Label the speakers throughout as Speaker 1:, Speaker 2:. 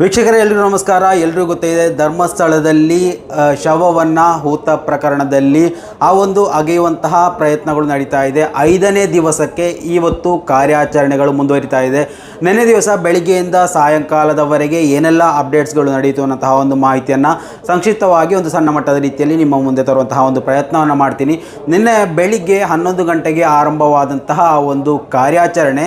Speaker 1: ವೀಕ್ಷಕರೇ, ಎಲ್ರಿಗೂ ನಮಸ್ಕಾರ. ಎಲ್ರಿಗೂ ಗೊತ್ತಿದೆ ಧರ್ಮಸ್ಥಳದಲ್ಲಿ ಶವವನ್ನ ಹೂತ ಪ್ರಕರಣದಲ್ಲಿ ಆ ಒಂದು ಅಗೆಯುವಂತಹ ಪ್ರಯತ್ನಗಳು ನಡೀತಾ ಇದೆ. ಐದನೇ ದಿವಸಕ್ಕೆ ಇವತ್ತು ಕಾರ್ಯಾಚರಣೆಗಳು ಮುಂದುವರಿತಾ ಇದೆ. ನೆನ್ನೆ ದಿವಸ ಬೆಳಿಗ್ಗೆಯಿಂದ ಸಾಯಂಕಾಲದವರೆಗೆ ಏನೆಲ್ಲ ಅಪ್ಡೇಟ್ಸ್ಗಳು ನಡೆಯಿತು ಅನ್ನೋಂತಹ ಒಂದು ಮಾಹಿತಿಯನ್ನು ಸಂಕ್ಷಿಪ್ತವಾಗಿ ಒಂದು ಸಣ್ಣ ಮಟ್ಟದ ರೀತಿಯಲ್ಲಿ ನಿಮ್ಮ ಮುಂದೆ ತರುವಂತಹ ಒಂದು ಪ್ರಯತ್ನವನ್ನು ಮಾಡ್ತೀನಿ. ನಿನ್ನೆ ಬೆಳಿಗ್ಗೆ ಹನ್ನೊಂದು ಗಂಟೆಗೆ ಆರಂಭವಾದಂತಹ ಒಂದು ಕಾರ್ಯಾಚರಣೆ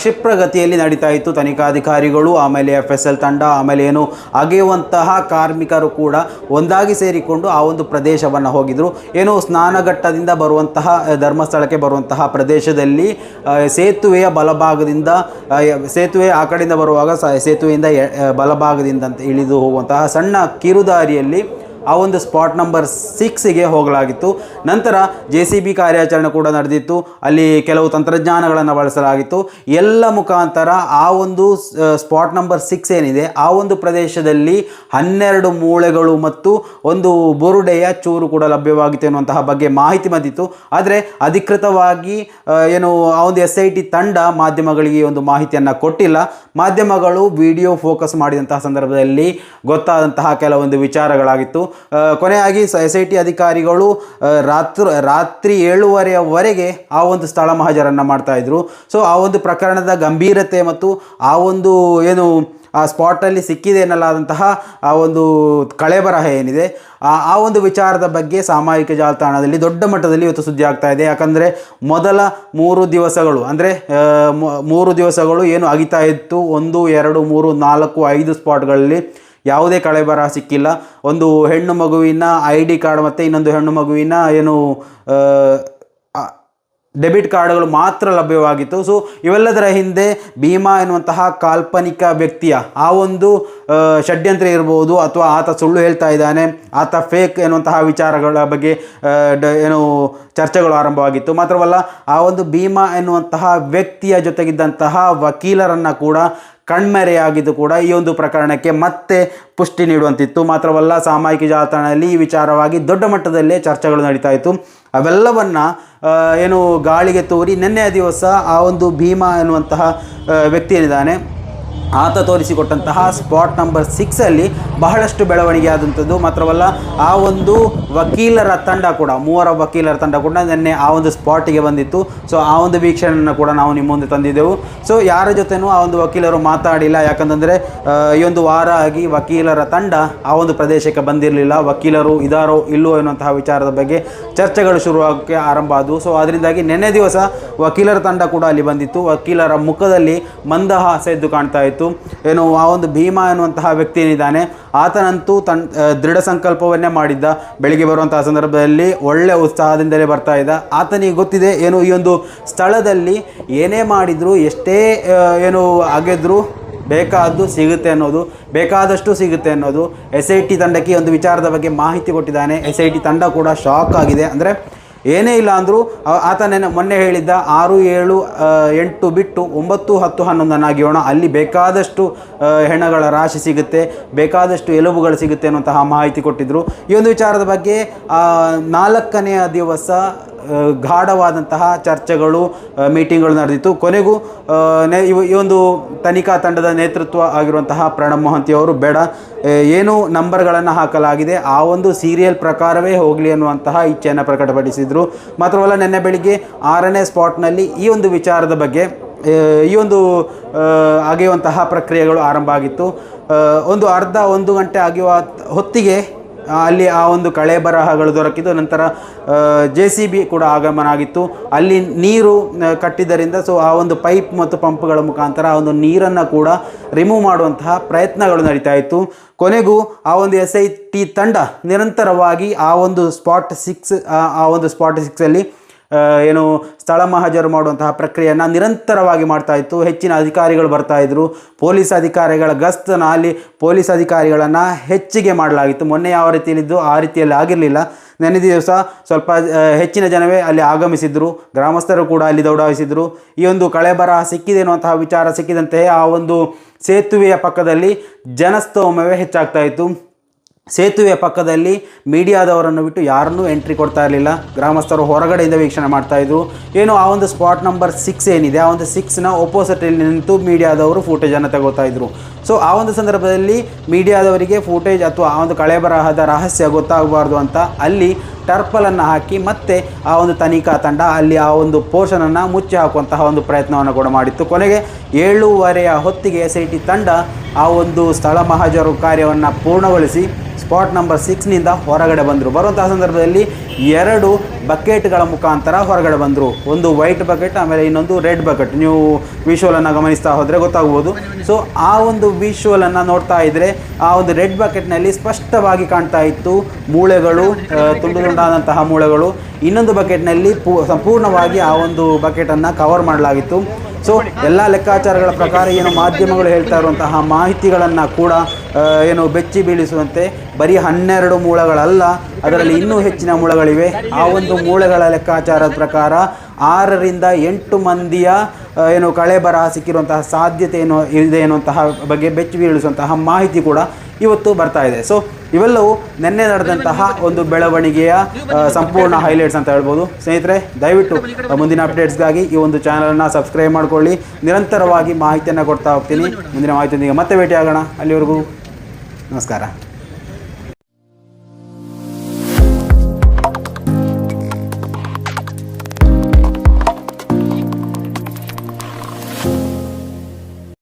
Speaker 1: ಕ್ಷಿಪ್ರಗತಿಯಲ್ಲಿ ನಡೀತಾ ಇತ್ತು. ತನಿಖಾಧಿಕಾರಿಗಳು, ಆಮೇಲೆ ಎಫ್ ಎಸ್ ಎಲ್ ತಂಡ, ಆಮೇಲೆ ಏನು ಅಗೆಯುವಂತಹ ಕಾರ್ಮಿಕರು ಕೂಡ ಒಂದಾಗಿ ಸೇರಿಕೊಂಡು ಆ ಒಂದು ಪ್ರದೇಶವನ್ನು ಹೋಗಿದ್ರು. ಏನು ಸ್ನಾನಘಟ್ಟದಿಂದ ಬರುವಂತಹ, ಧರ್ಮಸ್ಥಳಕ್ಕೆ ಬರುವಂತಹ ಪ್ರದೇಶದಲ್ಲಿ ಸೇತುವೆಯ ಬಲಭಾಗದಿಂದ ಸೇತುವೆ ಆ ಕಡೆಯಿಂದ ಬರುವಾಗ ಸೇತುವೆಯಿಂದ ಬಲಭಾಗದಿಂದ ಅಂತ ಇಳಿದು ಹೋಗುವಂತಹ ಸಣ್ಣ ಕಿರುದಾರಿಯಲ್ಲಿ ಆ ಒಂದು ಸ್ಪಾಟ್ ನಂಬರ್ ಸಿಕ್ಸಿಗೆ ಹೋಗಲಾಗಿತ್ತು. ನಂತರ ಜೆ ಸಿ ಬಿ ಕಾರ್ಯಾಚರಣೆ ಕೂಡ ನಡೆದಿತ್ತು. ಅಲ್ಲಿ ಕೆಲವು ತಂತ್ರಜ್ಞಾನಗಳನ್ನು ಬಳಸಲಾಗಿತ್ತು. ಎಲ್ಲ ಮುಖಾಂತರ ಆ ಒಂದು ಸ್ಪಾಟ್ ನಂಬರ್ ಸಿಕ್ಸ್ ಏನಿದೆ, ಆ ಒಂದು ಪ್ರದೇಶದಲ್ಲಿ ಹನ್ನೆರಡು ಮೂಳೆಗಳು ಮತ್ತು ಒಂದು ಬುರುಡೆಯ ಚೂರು ಕೂಡ ಲಭ್ಯವಾಗಿತ್ತು ಎನ್ನುವಂತಹ ಬಗ್ಗೆ ಮಾಹಿತಿ ಬಂದಿತ್ತು. ಆದರೆ ಅಧಿಕೃತವಾಗಿ ಏನು, ಆ ಒಂದು ಎಸ್ ಐ ಟಿ ತಂಡ ಮಾಧ್ಯಮಗಳಿಗೆ ಒಂದು ಮಾಹಿತಿಯನ್ನು ಕೊಟ್ಟಿಲ್ಲ. ಮಾಧ್ಯಮಗಳು ವಿಡಿಯೋ ಫೋಕಸ್ ಮಾಡಿದಂತಹ ಸಂದರ್ಭದಲ್ಲಿ ಗೊತ್ತಾದಂತಹ ಕೆಲವೊಂದು ವಿಚಾರಗಳಾಗಿತ್ತು. ಕೊನೆಯಾಗಿ ಎಸ್ ಐ ಟಿ ಅಧಿಕಾರಿಗಳು ರಾತ್ರಿ ರಾತ್ರಿ ಏಳುವರೆಯವರೆಗೆ ಆ ಒಂದು ಸ್ಥಳ ಮಹಾಜರನ್ನು ಮಾಡ್ತಾಯಿದ್ರು ಸೊ ಆ ಒಂದು ಪ್ರಕರಣದ ಗಂಭೀರತೆ ಮತ್ತು ಆ ಒಂದು ಏನು, ಆ ಸ್ಪಾಟಲ್ಲಿ ಸಿಕ್ಕಿದೆ ಎನ್ನಲಾದಂತಹ ಆ ಒಂದು ಕಳೆಬರಹ ಏನಿದೆ, ಆ ಒಂದು ವಿಚಾರದ ಬಗ್ಗೆ ಸಾಮಾಜಿಕ ಜಾಲತಾಣದಲ್ಲಿ ದೊಡ್ಡ ಮಟ್ಟದಲ್ಲಿ ಇವತ್ತು ಸುದ್ದಿ ಆಗ್ತಾ ಇದೆ. ಯಾಕಂದರೆ ಮೊದಲ ಮೂರು ದಿವಸಗಳು, ಅಂದರೆ ಮೂರು ದಿವಸಗಳು ಏನು ಅಗಿತಾ ಇತ್ತು. ಒಂದು, ಎರಡು, ಮೂರು, ನಾಲ್ಕು, ಐದು ಸ್ಪಾಟ್ಗಳಲ್ಲಿ ಯಾವುದೇ ಕಳೆಬರ ಸಿಕ್ಕಿಲ್ಲ. ಒಂದು ಹೆಣ್ಣು ಮಗುವಿನ ಐ ಡಿ ಕಾರ್ಡ್ ಮತ್ತು ಇನ್ನೊಂದು ಹೆಣ್ಣು ಮಗುವಿನ ಏನು ಡೆಬಿಟ್ ಕಾರ್ಡ್ಗಳು ಮಾತ್ರ ಲಭ್ಯವಾಗಿತ್ತು. ಸೊ ಇವೆಲ್ಲದರ ಹಿಂದೆ ಭೀಮಾ ಎನ್ನುವಂತಹ ಕಾಲ್ಪನಿಕ ವ್ಯಕ್ತಿಯ ಆ ಒಂದು ಷಡ್ಯಂತ್ರ ಇರ್ಬೋದು ಅಥವಾ ಆತ ಸುಳ್ಳು ಹೇಳ್ತಾ ಇದ್ದಾನೆ, ಆತ ಫೇಕ್ ಎನ್ನುವಂತಹ ವಿಚಾರಗಳ ಬಗ್ಗೆ ಡ- ಏನು ಚರ್ಚೆಗಳು ಆರಂಭವಾಗಿತ್ತು. ಮಾತ್ರವಲ್ಲ, ಆ ಒಂದು ಭೀಮಾ ಎನ್ನುವಂತಹ ವ್ಯಕ್ತಿಯ ಜೊತೆಗಿದ್ದಂತಹ ವಕೀಲರನ್ನು ಕೂಡ ಕಣ್ಮರೆಯಾಗಿದ್ದು ಕೂಡ ಈ ಒಂದು ಪ್ರಕರಣಕ್ಕೆ ಮತ್ತೆ ಪುಷ್ಟಿ ನೀಡುವಂತಿತ್ತು. ಮಾತ್ರವಲ್ಲ, ಸಾಮಾಜಿಕ ಜಾಲತಾಣದಲ್ಲಿ ಈ ವಿಚಾರವಾಗಿ ದೊಡ್ಡ ಮಟ್ಟದಲ್ಲೇ ಚರ್ಚೆಗಳು ನಡೀತಾ ಇತ್ತು. ಅವೆಲ್ಲವನ್ನು ಏನು ಗಾಳಿಗೆ ತೋರಿ ನಿನ್ನೆಯ ದಿವಸ ಆ ಒಂದು ಭೀಮಾ ಎನ್ನುವಂತಹ ವ್ಯಕ್ತಿ ಏನಿದ್ದಾನೆ ಆತ ತೋರಿಸಿಕೊಟ್ಟಂತಹ ಸ್ಪಾಟ್ ನಂಬರ್ ಸಿಕ್ಸಲ್ಲಿ ಬಹಳಷ್ಟು ಬೆಳವಣಿಗೆ ಆದಂಥದ್ದು ಮಾತ್ರವಲ್ಲ, ಆ ಒಂದು ವಕೀಲರ ತಂಡ ಕೂಡ, ಮೂವರ ವಕೀಲರ ತಂಡ ಕೂಡ ನಿನ್ನೆ ಆ ಒಂದು ಸ್ಪಾಟಿಗೆ ಬಂದಿತ್ತು. ಸೊ ಆ ಒಂದು ವೀಕ್ಷಣೆಯನ್ನು ಕೂಡ ನಾವು ನಿಮ್ಮ ಮುಂದೆ ತಂದಿದ್ದೆವು. ಸೊ ಯಾರ ಜೊತೆನೂ ಆ ಒಂದು ವಕೀಲರು ಮಾತಾಡಿಲ್ಲ. ಯಾಕಂತಂದರೆ ಈ ಒಂದು ವಾರ ಆಗಿ ವಕೀಲರ ತಂಡ ಆ ಒಂದು ಪ್ರದೇಶಕ್ಕೆ ಬಂದಿರಲಿಲ್ಲ. ವಕೀಲರು ಇದಾರೋ ಇಲ್ಲವೋ ಎನ್ನುವಂತಹ ವಿಚಾರದ ಬಗ್ಗೆ ಚರ್ಚೆಗಳು ಶುರುವಾಗೋಕ್ಕೆ ಆರಂಭ ಆದವು. ಸೊ ಅದರಿಂದಾಗಿ ನಿನ್ನೆ ದಿವಸ ವಕೀಲರ ತಂಡ ಕೂಡ ಅಲ್ಲಿ ಬಂದಿತ್ತು. ವಕೀಲರ ಮುಖದಲ್ಲಿ ಮಂದಹಾಸ ಎದ್ದು ಕಾಣ್ತಾ ಇತ್ತು. ಏನು ಆ ಒಂದು ಭೀಮಾ ಎನ್ನುವಂತಹ ವ್ಯಕ್ತಿ ಏನಿದ್ದಾನೆ ಆತನಂತೂ ತನ್ ದೃಢ ಸಂಕಲ್ಪವನ್ನೇ ಮಾಡಿದ್ದ. ಬೆಳಿಗ್ಗೆ ಬರುವಂತಹ ಸಂದರ್ಭದಲ್ಲಿ ಒಳ್ಳೆ ಉತ್ಸಾಹದಿಂದಲೇ ಬರ್ತಾ ಇದ್ದ. ಆತನಿಗೆ ಗೊತ್ತಿದೆ, ಏನು ಈ ಒಂದು ಸ್ಥಳದಲ್ಲಿ ಏನೇ ಮಾಡಿದ್ರು ಎಷ್ಟೇ ಏನು ಅಗೆದ್ರು ಬೇಕಾದ್ದು ಸಿಗುತ್ತೆ ಅನ್ನೋದು, ಬೇಕಾದಷ್ಟು ಸಿಗುತ್ತೆ ಅನ್ನೋದು. ಎಸ್ ಐ ಟಿ ತಂಡಕ್ಕೆ ಒಂದು ವಿಚಾರದ ಬಗ್ಗೆ ಮಾಹಿತಿ ಕೊಟ್ಟಿದ್ದಾನೆ. ಎಸ್ ಐ ಟಿ ತಂಡ ಕೂಡ ಶಾಕ್ ಆಗಿದೆ. ಅಂದರೆ ಏನೇ ಇಲ್ಲ ಅಂದರೂ ಆತ ನೆನೆ, ಮೊನ್ನೆ ಹೇಳಿದ್ದ ಆರು, ಏಳು ಎಂಟು ಬಿಟ್ಟು ಒಂಬತ್ತು, ಹತ್ತು ಹನ್ನೊಂದನ್ನು ಅಗಿಯೋಣ ಅಲ್ಲಿ ಬೇಕಾದಷ್ಟು ಹೆಣಗಳ ರಾಶಿ ಸಿಗುತ್ತೆ, ಬೇಕಾದಷ್ಟು ಎಲುಬುಗಳು ಸಿಗುತ್ತೆ ಅನ್ನುವಂತಹ ಮಾಹಿತಿ ಕೊಟ್ಟಿದ್ದರು ಈ ಒಂದು ವಿಚಾರದ ಬಗ್ಗೆ ನಾಲ್ಕನೆಯ ದಿವಸ ಗಾಢವಾದಂತಹ ಚರ್ಚೆಗಳು ಮೀಟಿಂಗ್ಗಳು ನಡೆದಿತ್ತು. ಕೊನೆಗೂ ಈ ಒಂದು ತನಿಖಾ ತಂಡದ ನೇತೃತ್ವ ಆಗಿರುವಂತಹ ಪ್ರಣಬ್ ಮೊಹಂತಿ ಅವರು, ಬೇಡ ಏನು ನಂಬರ್ಗಳನ್ನು ಹಾಕಲಾಗಿದೆ. ಆ ಒಂದು ಸೀರಿಯಲ್ ಪ್ರಕಾರವೇ ಹೋಗಲಿ ಅನ್ನುವಂತಹ ಇಚ್ಛೆಯನ್ನು ಪ್ರಕಟಪಡಿಸಿದರು. ಮಾತ್ರವಲ್ಲ, ನಿನ್ನೆ ಬೆಳಿಗ್ಗೆ ಆರನೇ ಸ್ಪಾಟ್ನಲ್ಲಿ ಈ ಒಂದು ವಿಚಾರದ ಬಗ್ಗೆ ಈ ಒಂದು ಅಗೆಯುವಂತಹ ಪ್ರಕ್ರಿಯೆಗಳು ಆರಂಭ ಆಗಿತ್ತು. ಒಂದು ಅರ್ಧ, ಒಂದು ಗಂಟೆ ಆಗಿರುವ ಹೊತ್ತಿಗೆ ಅಲ್ಲಿ ಆ ಒಂದು ಕಳೆ ಬರಹಗಳು ದೊರಕಿದ್ದು. ನಂತರ ಜೆ ಸಿ ಬಿ ಕೂಡ ಆಗಮನ ಆಗಿತ್ತು. ಅಲ್ಲಿ ನೀರು ಕಟ್ಟಿದ್ದರಿಂದ ಸೊ ಆ ಒಂದು ಪೈಪ್ ಮತ್ತು ಪಂಪ್ಗಳ ಮುಖಾಂತರ ಆ ಒಂದು ನೀರನ್ನು ಕೂಡ ರಿಮೂವ್ ಮಾಡುವಂತಹ ಪ್ರಯತ್ನಗಳು ನಡೀತಾ ಇತ್ತು. ಕೊನೆಗೂ ಆ ಒಂದು ಎಸ್ ಐ ಟಿ ತಂಡ ನಿರಂತರವಾಗಿ ಆ ಒಂದು ಸ್ಪಾಟ್ ಸಿಕ್ಸ್ ಆ ಒಂದು ಸ್ಪಾಟ್ ಸಿಕ್ಸಲ್ಲಿ ಏನು ಸ್ಥಳ ಮಹಾಜರು ಮಾಡುವಂತಹ ಪ್ರಕ್ರಿಯೆಯನ್ನು ನಿರಂತರವಾಗಿ ಮಾಡ್ತಾ ಇತ್ತು. ಹೆಚ್ಚಿನ ಅಧಿಕಾರಿಗಳು ಬರ್ತಾ ಇದ್ರು. ಪೊಲೀಸ್ ಅಧಿಕಾರಿಗಳ ಗಸ್ತನ ಅಲ್ಲಿ ಪೊಲೀಸ್ ಅಧಿಕಾರಿಗಳನ್ನು ಹೆಚ್ಚಿಗೆ ಮಾಡಲಾಗಿತ್ತು. ಮೊನ್ನೆ ಯಾವ ರೀತಿಯಲ್ಲಿದ್ದು ಆ ರೀತಿಯಲ್ಲಿ ಆಗಿರಲಿಲ್ಲ. ನೆನೆ ದಿವಸ ಸ್ವಲ್ಪ ಹೆಚ್ಚಿನ ಜನವೇ ಅಲ್ಲಿ ಆಗಮಿಸಿದ್ರು. ಗ್ರಾಮಸ್ಥರು ಕೂಡ ಅಲ್ಲಿ ದೌಡಾಯಿಸಿದರು. ಈ ಒಂದು ಕಳೆಬರ ಸಿಕ್ಕಿದೆ ಅನ್ನುವಂತಹ ವಿಚಾರ ಸಿಕ್ಕಿದಂತೆಯೇ ಆ ಒಂದು ಸೇತುವೆಯ ಪಕ್ಕದಲ್ಲಿ ಜನಸ್ತೋಮವೇ ಹೆಚ್ಚಾಗ್ತಾ ಇತ್ತು. ಸೇತುವೆ ಪಕ್ಕದಲ್ಲಿ ಮೀಡಿಯಾದವರನ್ನು ಬಿಟ್ಟು ಯಾರನ್ನೂ ಎಂಟ್ರಿ ಕೊಡ್ತಾ ಇರಲಿಲ್ಲ. ಗ್ರಾಮಸ್ಥರು ಹೊರಗಡೆಯಿಂದ ವೀಕ್ಷಣೆ ಮಾಡ್ತಾ ಇದ್ರು. ಏನು, ಆ ಒಂದು ಸ್ಪಾಟ್ ನಂಬರ್ ಸಿಕ್ಸ್ ಏನಿದೆ, ಆ ಒಂದು ಸಿಕ್ಸ್ನ ಒಪೋಸಿಟಲ್ಲಿ ನಿಂತು ಮೀಡಿಯಾದವರು ಫೂಟೇಜನ್ನು ತಗೋತಾ ಇದ್ರು. ಸೊ ಆ ಒಂದು ಸಂದರ್ಭದಲ್ಲಿ ಮೀಡಿಯಾದವರಿಗೆ ಫೂಟೇಜ್ ಅಥವಾ ಆ ಒಂದು ಕಳೆಬರಹದ ರಹಸ್ಯ ಗೊತ್ತಾಗಬಾರ್ದು ಅಂತ ಅಲ್ಲಿ ಟರ್ಪಲನ್ನು ಹಾಕಿ ಮತ್ತೆ ಆ ಒಂದು ತನಿಖಾ ತಂಡ ಅಲ್ಲಿ ಆ ಒಂದು ಪೋರ್ಷನನ್ನು ಮುಚ್ಚಿ ಹಾಕುವಂತಹ ಒಂದು ಪ್ರಯತ್ನವನ್ನು ಕೂಡ ಮಾಡಿತ್ತು. ಕೊನೆಗೆ ಏಳೂವರೆಯ ಹೊತ್ತಿಗೆ ಎಸ್ ಐ ಟಿ ತಂಡ ಆ ಒಂದು ಸ್ಥಳ ಮಹಾಜರು ಕಾರ್ಯವನ್ನು ಪೂರ್ಣಗೊಳಿಸಿ ಸ್ಪಾಟ್ ನಂಬರ್ ಸಿಕ್ಸ್ನಿಂದ ಹೊರಗಡೆ ಬಂದರು. ಬರುವಂತಹ ಸಂದರ್ಭದಲ್ಲಿ ಎರಡು ಬಕೆಟ್ಗಳ ಮುಖಾಂತರ ಹೊರಗಡೆ ಬಂದರು. ಒಂದು ವೈಟ್ ಬಕೆಟ್, ಆಮೇಲೆ ಇನ್ನೊಂದು ರೆಡ್ ಬಕೆಟ್. ನೀವು ವಿಶುವಲನ್ನು ಗಮನಿಸ್ತಾ ಹೋದರೆ ಗೊತ್ತಾಗ್ಬೋದು. ಸೊ ಆ ಒಂದು ವಿಶುವಲನ್ನು ನೋಡ್ತಾ ಇದ್ದರೆ ಆ ಒಂದು ರೆಡ್ ಬಕೆಟ್ನಲ್ಲಿ ಸ್ಪಷ್ಟವಾಗಿ ಕಾಣ್ತಾ ಇತ್ತು ಮೂಳೆಗಳು ತುಂಡು ತುಂಡಾದಂತಹ ಮೂಳೆಗಳು. ಇನ್ನೊಂದು ಬಕೆಟ್ನಲ್ಲಿ ಪೂ, ಸಂಪೂರ್ಣವಾಗಿ ಆ ಒಂದು ಬಕೆಟನ್ನು ಕವರ್ ಮಾಡಲಾಗಿತ್ತು. ಸೊ ಎಲ್ಲ ಲೆಕ್ಕಾಚಾರಗಳ ಪ್ರಕಾರ ಏನು ಮಾಧ್ಯಮಗಳು ಹೇಳ್ತಾ ಇರುವಂತಹ ಮಾಹಿತಿಗಳನ್ನು ಕೂಡ ಏನು ಬೆಚ್ಚಿ ಬೀಳಿಸುವಂತೆ ಬರೀ ಹನ್ನೆರಡು ಮೂಲಗಳಲ್ಲ, ಅದರಲ್ಲಿ ಇನ್ನೂ ಹೆಚ್ಚಿನ ಮೂಲಗಳಿವೆ. ಆ ಒಂದು ಮೂಳೆಗಳ ಲೆಕ್ಕಾಚಾರದ ಪ್ರಕಾರ ಆರರಿಂದ ಎಂಟು ಮಂದಿಯ ಏನು ಕಳೆ ಬರಹ ಸಿಕ್ಕಿರುವಂತಹ ಸಾಧ್ಯತೆ ಏನು ಇದೆ ಎನ್ನುವಂತಹ ಬಗ್ಗೆ ಬೆಚ್ಚಿ ಬೀಳಿಸುವಂತಹ ಮಾಹಿತಿ ಕೂಡ ಇವತ್ತು ಬರ್ತಾ ಇದೆ. ಸೊ ಇವೆಲ್ಲವೂ ನಿನ್ನೆ ನಡೆದಂತಹ ಒಂದು ಬೆಳವಣಿಗೆಯ ಸಂಪೂರ್ಣ ಹೈಲೈಟ್ಸ್ ಅಂತ ಹೇಳ್ಬೋದು. ಸ್ನೇಹಿತರೆ, ದಯವಿಟ್ಟು ಮುಂದಿನ ಅಪ್ಡೇಟ್ಸ್ಗಾಗಿ ಈ ಒಂದು ಚಾನಲನ್ನು ಸಬ್ಸ್ಕ್ರೈಬ್ ಮಾಡ್ಕೊಳ್ಳಿ. ನಿರಂತರವಾಗಿ ಮಾಹಿತಿಯನ್ನು ಕೊಡ್ತಾ ಹೋಗ್ತೀನಿ. ಮುಂದಿನ ಮಾಹಿತಿಯೊಂದಿಗೆ ಮತ್ತೆ ಭೇಟಿಯಾಗೋಣ. ಅಲ್ಲಿವರೆಗೂ ನಮಸ್ಕಾರ.